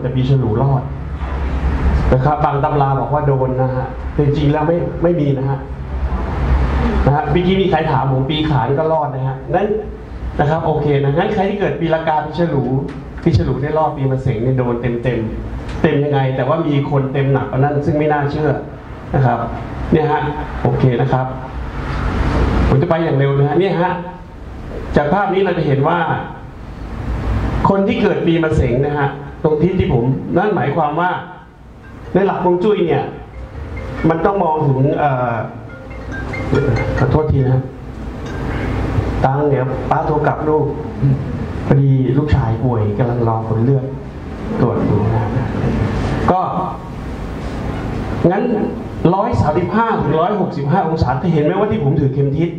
แต่ปีฉลูรอดนะครับบางตำราบอกว่าโดนนะฮะแต่จริงแล้วไม่ไม่มีนะฮะนะฮะเมื่อกี้มีใครถามผมปีขานก็รอดนะฮะนั้นนะครับโอเคนะงั้นใครที่เกิดปีละกาปีฉลูปีฉลูได้รอดปีมะเสงเนี่ยโดนเต็มเต็มเต็มยังไง แต่ว่ามีคนเต็มหนักกว่านั้นซึ่งไม่น่าเชื่อนะครับเนี่ยฮะโอเคนะครับผมจะไปอย่างเร็วนะฮะเนี่ยฮะจากภาพนี้เราจะเห็นว่า คนที่เกิดปีมะเสงนะฮะตรงที่ที่ผม นั่นหมายความว่า ในหลักฮวงจุ้ยเนี่ย มันต้องมองถึงเอ่อขอโทษทีนะตังเดี๋ยป้าโทรกลับลูกพอดีลูกชายป่วยกำลังรอผลเลือดตรวจอยู่นะก็งั้นร้อยสามสิบห้าถึงร้อยหกสิบห้าองศาจะเห็นไหมว่าที่ผมถือเข็มทิศ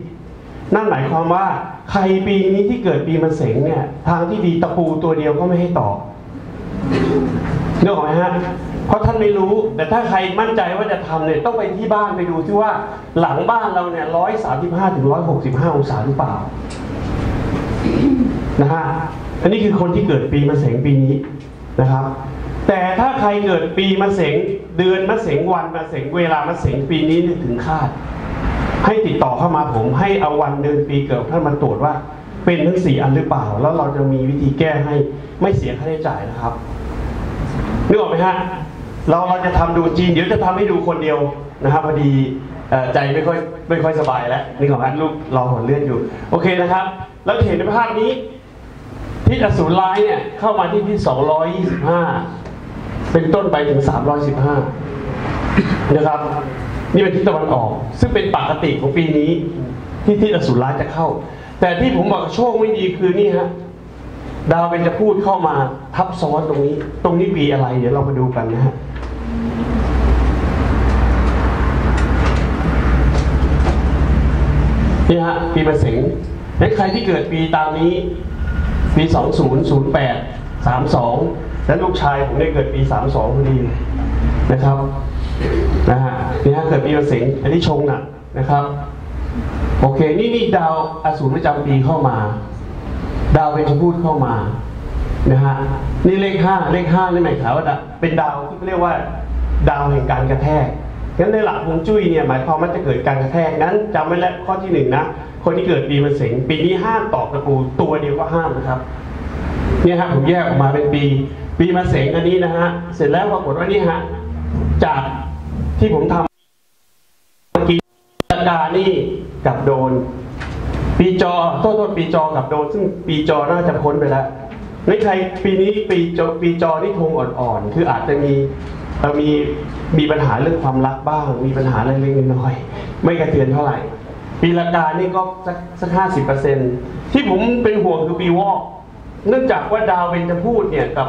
นั่นหมายความว่าใครปีนี้ที่เกิดปีมะเสงเนี่ย ทางที่ดีตะปูตัวเดียวก็ไม่ให้ต่อเรื่องไหมฮะเพราะท่านไม่รู้ แต่ถ้าใครมั่นใจว่าจะทำเนี่ยต้องไปที่บ้านไปดูที่ว่าหลังบ้านเราเนี่ยร้อยสามสิบห้าถึงร้อยหกสิบห้าองศาหรือเปล่านะฮะอันนี้คือคนที่เกิดปีมะเสงปีนี้นะครับ แต่ถ้าใครเกิดปีมะเสงเดือนมะเสงวันมะเสงเวลามะเสงปีนี้นึกถึงคาด ให้ติดต่อเข้ามาผมให้เอาวันเดือนปีเกิดท่านมาตรวจว่า เป็นทั้งสี่อันหรือเปล่า แล้วเราจะมีวิธีแก้ให้ไม่เสียค่าใช้จ่ายนะครับนึกออกไหมฮะเราเราจะทำดูจีนเดี๋ยวจะทำให้ดูคนเดียวนะครับพอดีใจไม่ค่อยไม่ค่อยสบายแล้วนี่ของฮะลูกรอผลเลือดอยู่ โอเคนะครับ แล้วเห็นในภาพนี้ที่อสูรร้ายเนี่ยเข้ามาที่ที่ 225 เป็นต้นไปถึง 315 นะครับ นี่เป็นทิศตะวันออก ซึ่งเป็นปกติของปีนี้ ที่ที่อสูรร้ายจะเข้า แต่ที่ผมบอกโชคไม่ดีคือนี่ฮะดาวเป็นจะพูดเข้ามาทับซ้อนตรงนี้ ตรงนี้ปีอะไร เดี๋ยวเรามาดูกันนะฮะนี่ฮะปีมะเสงและใครที่เกิดปีตามนี้ปี 2008 32 และลูกชายผมได้เกิดปี 32พอดีนะครับ นะฮะนี่ฮะเกิดปีมะเสงอันนี้ชงหนักนะครับ โอเค นี่นี่ดาวอสูรประจำปีเข้ามา ดาวเป็นชพูดเข้ามานะฮะนี่เลขห้าเลขห้านี่หมายความว่าเป็นดาวที่เรียกว่า ดาวแห่งการกระแทกงั้นในหลักฮวงจุ้ยเนี่ยหมายความว่าจะเกิดการกระแทกนั้นจำไว้แล้วข้อที่หนึ่งนะคนที่เกิดปีมะเสงปีนี้ห้ามตอกตะปูตัวเดียวก็ห้ามนะครับเนี่ยฮะผมแยกออกมาเป็นปี ปีมะเสงอันนี้นะฮะเสร็จแล้วปรากฏว่านี่ฮะจาก ที่ผมทำเมื่อกี้ตะกานี่กับโดน ปีจอโทษโทษปีจอกับโดน ซึ่งปีจอน่าจะพ้นไปแล้วในใครปีนี้ปีจอปีจอนี่ทงอ่อนๆ คืออาจจะมีเอ่อมีมีปัญหาเรื่องความรักบ้าง มีปัญหาอะไรเล็กน้อยไม่กระเทือนเท่าไหร่ ปีละกานี่ก็สักสักห้าสิบเปอร์เซ็นที่ผมเป็นห่วงคือปีวอกเนื่องจากว่าดาวเป็นจะพูดเนี่ยกับ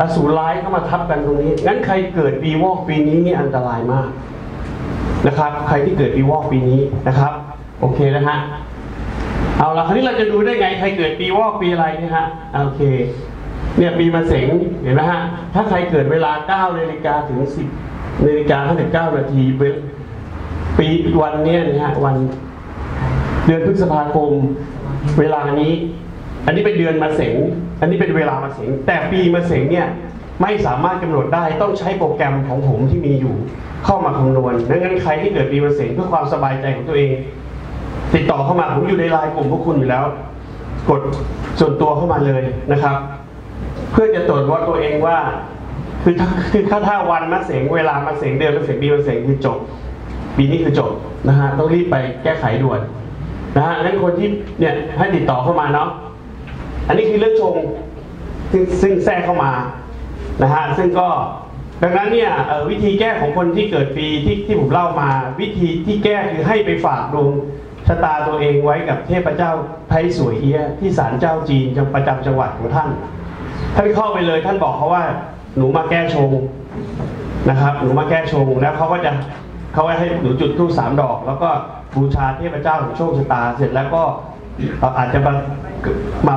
อสูรร้ายเข้ามาทับกันตรงนี้ งั้นใครเกิดปีวอกปีนี้นี่อันตรายมากนะครับ ใครที่เกิดปีวอกปีนี้นะครับ โอเคนะฮะ เอาละคราวนี้เราจะดูได้ไงใครเกิดปีวอกปีอะไรเนี่ยฮะ โอเค เนี่ยปีมะเสงเห็นไหมฮะ ถ้าใครเกิดเวลา9นาฬิกาถึง 10นาฬิกา59นาทีเวลปีวันเนี้ยนะฮะวันเดือนพฤษภาคมเวลานี้ อันนี้เป็นเดือนมะเสงอันนี้เป็นเวลามะเสงแต่ปีมะเสงเนี่ยไม่สามารถกำหนดได้ต้องใช้โปรแกรมของผมที่มีอยู่ เข้ามาคำนวณดังนั้นใครที่เกิดปีมะเสงเพื่อความสบายใจของตัวเอง ติดต่อเข้ามาผมอยู่ในไลน์กลุ่มพวกคุณอยู่แล้ว กดส่วนตัวเข้ามาเลยนะครับ เพื่อจะตรวจวัดตัวเองว่า คือถ้าคือถ้าถ้าวันมะเสงเวลามะเสงเดือนมะเสงปีมะเสงคือจบปีนี้คือจบนะฮะต้องรีบไปแก้ไขด่วนนะฮะงั้นคนที่เนี่ยให้ติดต่อเข้ามาเนาะ อันนี้คือเรื่องชงซึ่งแทรกเข้ามานะฮะซึ่งก็ดังนั้นเนี่ยวิธีแก้ของคนที่เกิดปีที่ที่ผมเล่ามา วิธีที่แก้คือให้ไปฝากดวงชะตาตัวเองไว้กับเทพเจ้าไทยสวยเอียที่ศาลเจ้าจีนประจำจังหวัดของท่าน ท่านเข้าไปเลยท่านบอกเขาว่าหนูมาแก้ชงนะครับหนูมาแก้ชงแล้วเขาก็จะเขาให้หนูจุดธูปสามดอก แล้วก็บูชาเทพเจ้าของโชคชะตาเสร็จแล้วก็ อ่ออาจจะมามา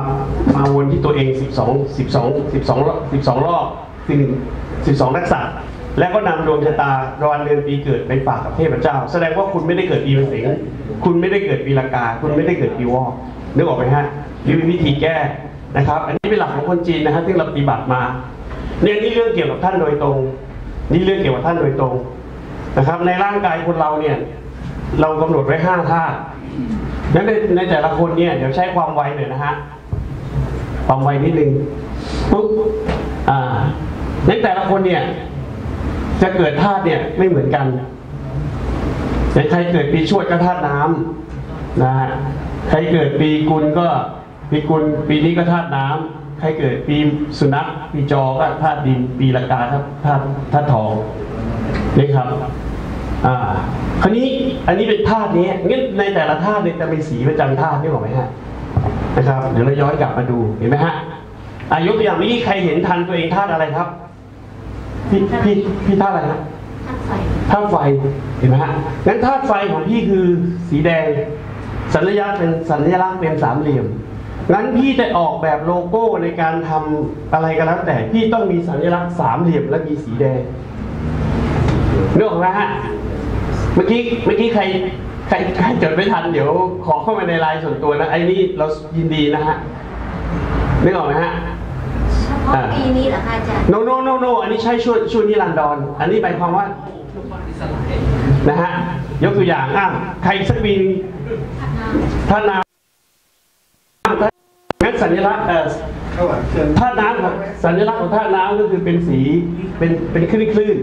มาวนที่ตัวเอง 12 12 12 12 รอบคือหนึ่ง12 นักษัตริย์แล้วก็นำดวงชะตารวันเดือนปีเกิดไปฝากกับเทพเจ้า แสดงว่าคุณไม่ได้เกิดปีมะเสงคุณไม่ได้เกิดปีละกา คุณไม่ได้เกิดปีวอกนึกออกไหมฮะนี่เป็นวิธีแก้นะครับ อันนี้เป็นหลักของคนจีนนะฮะที่เราปฏิบัติมาเนี่ยนี่เรื่องเกี่ยวกับท่านโดยตรง นี่เรื่องเกี่ยวกับท่านโดยตรงนะครับ ในร่างกายคนเราเนี่ย เรากำหนดไว้ห้าธาตุ นั้นในในแต่ละคนเนี่ยเดี๋ยวใช้ความไวหน่อยนะฮะความไวนิดนึงปุ๊บอ่าในแต่ละคนเนี่ย จะเกิดธาตุเนี่ยไม่เหมือนกันแต่ใครเกิดปีชวดก็ธาตุน้ำนะฮะใครเกิดปีกุลก็ปีกุลปีนี้ก็ธาตุน้ำใครเกิดปีสุนัขปีจอก็ธาตุดิน ปีละกาครับธาตุธาตุทองนี่ครับ อ่าคราวนี้อันนี้เป็นธาตุนี้งั้นในแต่ละธาตุเนี่ยจะมีสีประจำธาตุนี่หรอกไหมฮะนะครับ เดี๋ยวเราย้อนกลับมาดูเห็นไหมฮะอายกตัวอย่างเมื่อกี้ใครเห็นทันตัวเองธาตุอะไรครับพี่พี่พี่ธาตุอะไรฮะท่านไฟธาตุไฟเห็นไหมฮะงั้นธาตุไฟของพี่คือสีแดง สัญลักษณ์เป็นสัญลักษณ์เป็นสามเหลี่ยมงั้นพี่จะออกแบบโลโก้ในการทำอะไรก็แล้วแต่พี่ต้องมีสัญลักษณ์สามเหลี่ยมและมีสีแดงนึกออกไหมฮะ เมื่อกี้เมื่อกี้ใครใครใครจดไม่ทันเดี๋ยวขอเข้ามาในไลน์ส่วนตัวนะไอ้นี่เรายินดีนะฮะนึกออกไหมฮะเฉพาะปีนี้เหรอคะอาจารย์โนโนโนโนอันนี้ใช่ช่วยช่วยนิรันดรอันนี้หมายความว่านะฮะยกตัวอย่างอะใครสักปีหนึ่งท่าน้ำงั้นสัญลักษณ์เอ่อข้างหลังเชิญท่าน้ำของสัญลักษณ์ของท่าน้ำก็คือเป็นสีเป็นเป็นคลื่นคลื่น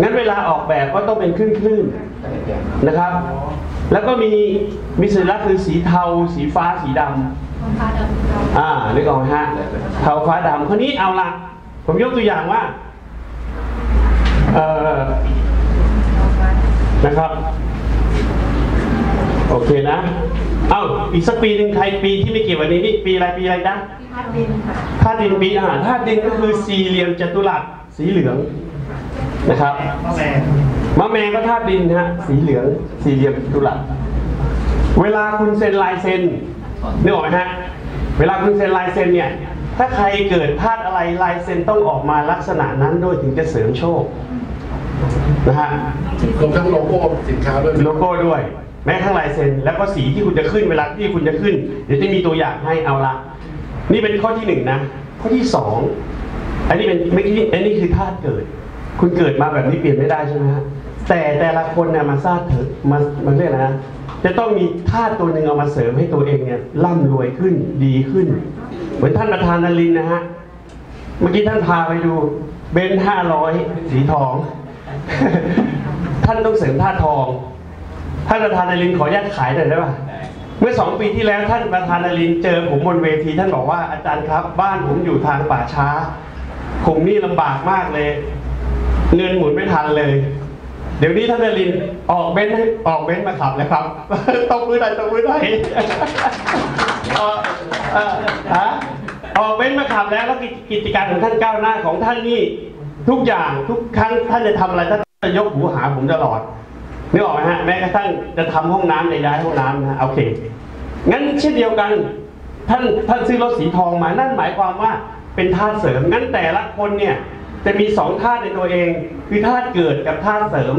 งั้นเวลาออกแบบก็ต้องเป็นคลื่นคลื่นนะครับ แล้วก็มีมีสัญลักษณ์คือสีเทา สีฟ้าสีดำท้องฟ้าดำเราอ่านึกออกไหมฮะเทาฟ้าดำคราวนี้เอาละผมยกตัวอย่างว่าเอ่อท้องฟ้านะครับ โอเคนะ เอ้าอีกสักปีหนึ่งใครปีที่ไม่เกี่ยวกับนี้นี่ปีอะไรปีอะไรนะธาตุดินค่ะธาตุดินปีอาหารธาตุดินก็คือสี่เหลี่ยมจัตุรัสสีเหลือง นะครับมะแรงมะแมงก็ธาตุดินฮะสีเหลืองสี่เหลี่ยมจัตุรัสเวลาคุณเซ็นลายเซ็นนึกออกไหมฮะเวลาคุณเซ็นลายเซ็นเนี่ยถ้าใครเกิดธาตุอะไรลายเซ็นต้องออกมาลักษณะนั้นด้วยถึงจะเสริมโชคนะฮะรวมทั้งโลโก้สินค้าด้วยโลโก้ด้วยแม้ข้างลายเซ็นแล้วก็สีที่คุณจะขึ้นเวลาที่คุณจะขึ้น เดี๋ยวจะมีตัวอย่างให้เอาละนี่เป็นข้อที่หนึ่งนะ ข้อที่สองอันนี้เป็นเมื่อกี้อันนี้คือธาตุเกิด คุณเกิดมาแบบนี้เปลี่ยนไม่ได้ใช่ไหมฮะแต่แต่ละคนเนี่ยมาทราบเถอะมามันเรียกอะไรนะจะต้องมีธาตุตัวหนึ่งเอามาเสริมให้ตัวเองเนี่ยร่ำรวยขึ้นดีขึ้น เหมือนท่านประธานนรินนะฮะเมื่อกี้ท่านพาไปดูเบนซ์ห้าร้อยสีทอง ท่านต้องเสริมธาตุทอง ท่านประธานนรินขออนุญาตขายหน่อยได้ป่ะเมื่อสองปีที่แล้วท่านประธานนรินเจอผมบนเวทีท่านบอกว่าอาจารย์ครับ บ้านผมอยู่ทางป่าช้า ผมนี่ลำบากมากเลย เงินหมุนไม่ทันเลย เดี๋ยวนี้ท่านนรินออกเบนออกเบนมาขับแล้วครับตบมือหน่อยตบมือหน่ออ่อเอ่อฮะออกเบนมาขับแล้วแล้วกิจกิจการของท่านก้าวหน้าของท่านนี่ทุกอย่างทุกครั้งท่านจะทำอะไรท่านจะยกหูหาผมตลอดนึกออกไหมฮะแม้กระทั่งจะทำห้องน้ำในย้ายห้องน้ำนะโอเคงั้นเช่นเดียวกัน ท่านท่านซื้อรถสีทองมานั่นหมายความว่าเป็นธาเสริมงั้นแต่ละคนเนี่ย จะมีสองธาตุในตัวเอง คือธาตุเกิดกับธาตุเสริม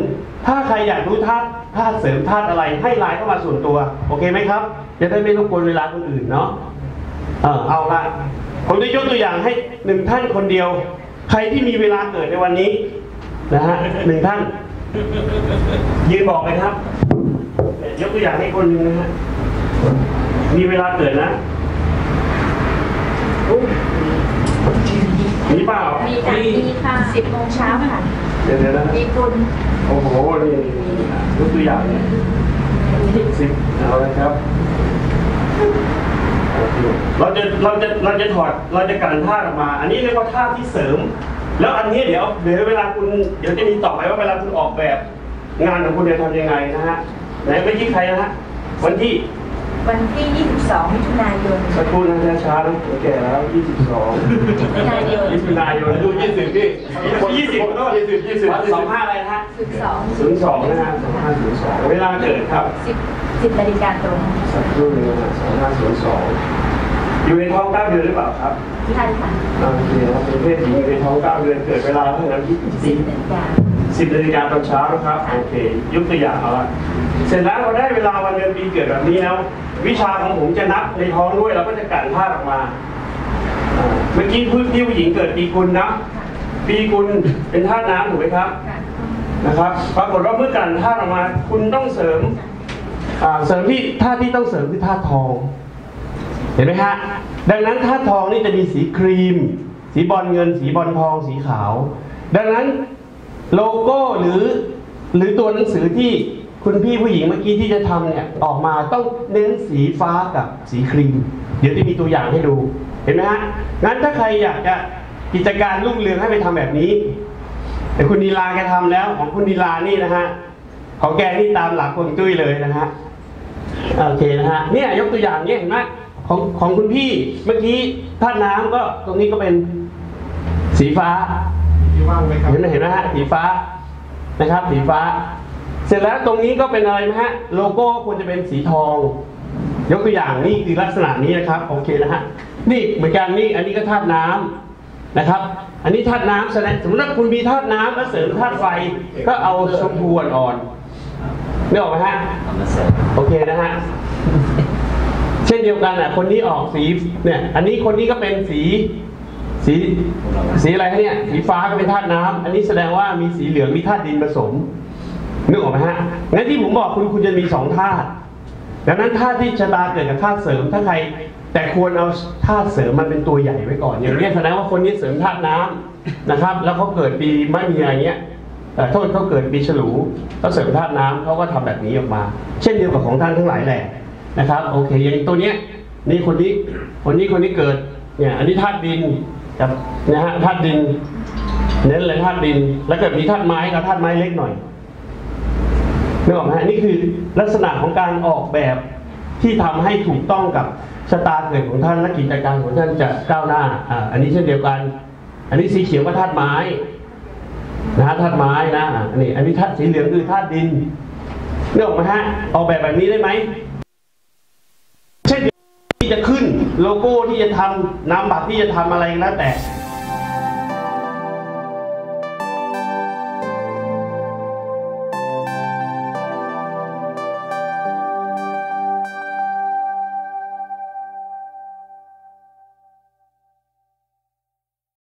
ถ้าใครอยากรู้ธาตุธาตุเสริมธาตุอะไรให้ไลน์เข้ามาส่วนตัว โอเคไหมครับ จะได้ไม่รบกวนเวลาคนอื่นเนาะเออเอาละผมจะยกตัวอย่างให้หนึ่งท่านคนเดียว ใครที่มีเวลาเกิดในวันนี้นะฮะหนึ่งท่าน ยืนบอกเลยครับ ยกตัวอย่างให้คนหนึ่งนะฮะมีเวลาเกิดนะ มีเปล่ามีค่ะมีค่ะสิบโมงเช้าค่ะ เดี๋ยวเดี๋ยวนะมีคุณโอ้โห นี่ยกตัวอย่างเนี่ยสิบเอาเลยครับเราจะเราจะเราจะถอดเราจะกันธาตุออกมา อันนี้เรียกว่าธาตุที่เสริม แล้วอันนี้เดี๋ยวเดี๋ยวเวลาคุณเดี๋ยวจะมีต่อไปว่าเวลาคุณออกแบบ งานของคุณจะทำยังไงนะฮะไหนไปที่ใครนะฮะวันที่ วันที่ 22 มิถุนายนสักครู่นะช้าๆนะผมแก่แล้ว 22 มิถุนายนมิถุนายนดู20พี่20ก็20 20วัน25อะไรนะฮะ12 02นะฮะ2502 เวลาเกิดครับ 10 10นาฬิกาตรงสักครู่หนึงนะฮะ2502 อยู่ในท้องเก้าเดือนหรือเปล่าครับที่ท่านค่ะอ่าโอเคครับเป็นเพศหญิงอยู่ในท้องเก้าเดือนเกิดเวลาเท่านั้นที่10นาฬิกาสิบนาฬิกาตอนเช้านะครับโอเคยกตัวอย่างเอาละเสร็จแล้วเราได้เวลาวันเดือนปีเกิดแบบนี้แล้ววิชาของผมจะนับในท้องด้วยเราก็จะกันธาตุออกมา เมื่อกี้พูดที่ผู้หญิงเกิดปีกุลนะปีกุลเป็นธาตุน้ำถูกไหมครับค่ะนะครับปรากฏว่าเมื่อกลั่นธาตุออกมา คุณต้องเสริมอ่าเสริมที่ธาตุที่ต้องเสริมคือธาตุทองเห็นไหมฮะ ดังนั้นธาตุทองนี่จะมีสีครีม สีบอลเงิน สีบอลทอง สีขาว ดังนั้นโลโก้หรือหรือตัวหนังสือที่คุณพี่ผู้หญิงเมื่อกี้ที่จะทำเนี่ยออกมาต้องเน้นสีฟ้ากับสีครีม เดี๋ยวจะมีตัวอย่างให้ดู เห็นไหมฮะ งั้นถ้าใครอยากจะกิจการรุ่งเรืองให้ไปทำแบบนี้ แต่คุณนีลาแกทำแล้วของคุณนีลานี่นะฮะ ของแกนี่ตามหลักคนจุ้ยเลยนะฮะ โอเคนะฮะ เนี่ยยกตัวอย่างเนี่ยเห็นไหม ของของคุณพี่เมื่อกี้ธาตุน้ำก็ตรงนี้ก็เป็นสีฟ้าที่ว่างไหมครับเห็นไหมเห็นไหมฮะสีฟ้านะครับ สีฟ้า เสร็จแล้วตรงนี้ก็เป็นอะไรไหมฮะโลโก้ควรจะเป็นสีทอง ยกตัวอย่างนี่คือลักษณะนี้นะครับโอเคนะฮะนี่เหมือนกันนี่อันนี้ก็ธาตุน้ำนะครับ อันนี้ธาตุน้ำแสดงสมมติว่าคุณมีธาตุน้ำแล้วเสริมธาตุไฟก็เอาชมพูอ่อนๆนึกออกไหมฮะโอเคนะฮะ เช่นเดียวกันอะคนนี้ออกสีเนี่ยอันนี้คนนี้ก็เป็นสีสีสีอะไรฮะเนี่ยสีฟ้าก็เป็นธาตุน้ำอันนี้แสดงว่ามีสีเหลืองมีธาตุดินผสมนึกออกไหมฮะงั้นที่ผมบอกคุณคุณจะมีสองธาตุดังนั้นธาตุที่ชะตาเกิดกับธาตุเสริมถ้าใคร แต่ควรเอาธาตุเสริมมันเป็นตัวใหญ่ไว้ก่อน อย่างนี้แสดงว่าคนนี้เสริมธาตุน้ำนะครับ แล้วเขาเกิดปีมะเมียอย่างเงี้ยเอ่โทษเขาเกิดปีฉลูเขาเสริมธาตุน้ำเขาก็ทำแบบนี้ออกมา เช่นเดียวกับของท่านทั้งหลายแหละ นะครับโอเคอย่างตัวเนี้ยนี่คนนี้คนนี้คนนี้เกิดเนี่ยอันนี้ธาตุดินกับนะฮะธาตุดิน เน้นเลยธาตุดิน แล้วก็มีธาตุไม้กับธาตุไม้เล็กหน่อยนึกออกไหมฮะนี่คือลักษณะของการออกแบบที่ทำให้ถูกต้องกับชะตาเกิดของท่านและกิจการของท่านจะก้าวหน้าอ่าอันนี้เช่นเดียวกัน อันนี้สีเขียวก็ธาตุไม้นะฮะธาตุไม้นะอันนี้อันนี้ธาตุสีเหลืองคือธาตุดินนึกออกไหมฮะออกแบบแบบนี้ได้ไหม จะขึ้นโลโก้ที่จะทำนามบัตรที่จะทำอะไรก็แล้วแต่